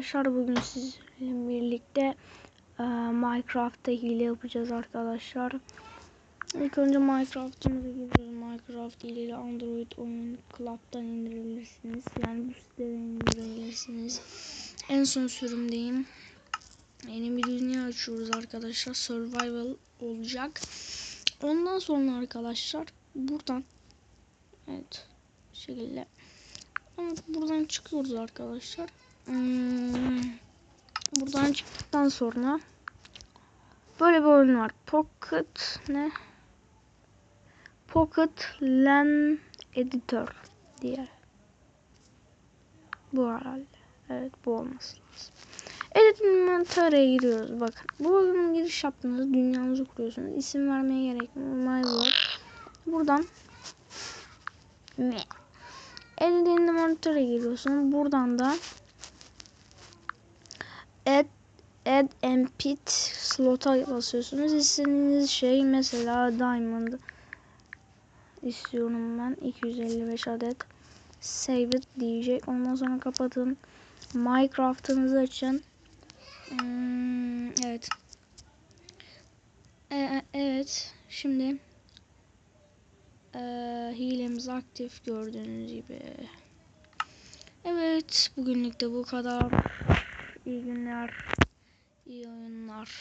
arkadaşlar bugün sizinle birlikte e, Minecraft'ta hile yapacağız arkadaşlar. İlk önce Minecraft'ımıza giriyoruz. Minecraft ile Android oyun Club'dan indirebilirsiniz. Yani bu siteden indirebilirsiniz. En son sürümdeyim. Yeni bir dünya açıyoruz arkadaşlar. Survival olacak. Ondan sonra arkadaşlar buradan evet bu şekilde buradan çıkıyoruz arkadaşlar. Hmm, buradan çıktıktan sonra böyle bir oyun var. Pocket ne? Pocket LAN Editor diye. Bu herhalde. Evet bu olması lazım. Edit Inventory'e giriyoruz. Bakın bu oyunun giriş yaptığınızda dünyanızı kuruyorsunuz. İsim vermeye gerek yok. My World. Buradan? Edit Inventory'e giriyorsun. Buradan da Add Add and Pit slot'a basıyorsunuz. İstediğiniz şey mesela Diamond istiyorum ben. 255 adet. Save it diyecek. Ondan sonra kapatın. Minecraft'ınızı açın. Hmm, evet. Ee, evet. Şimdi ee, hilemiz aktif gördüğünüz gibi. Evet. Bugünlük de bu kadar. İyi günler. iyi oyunlar.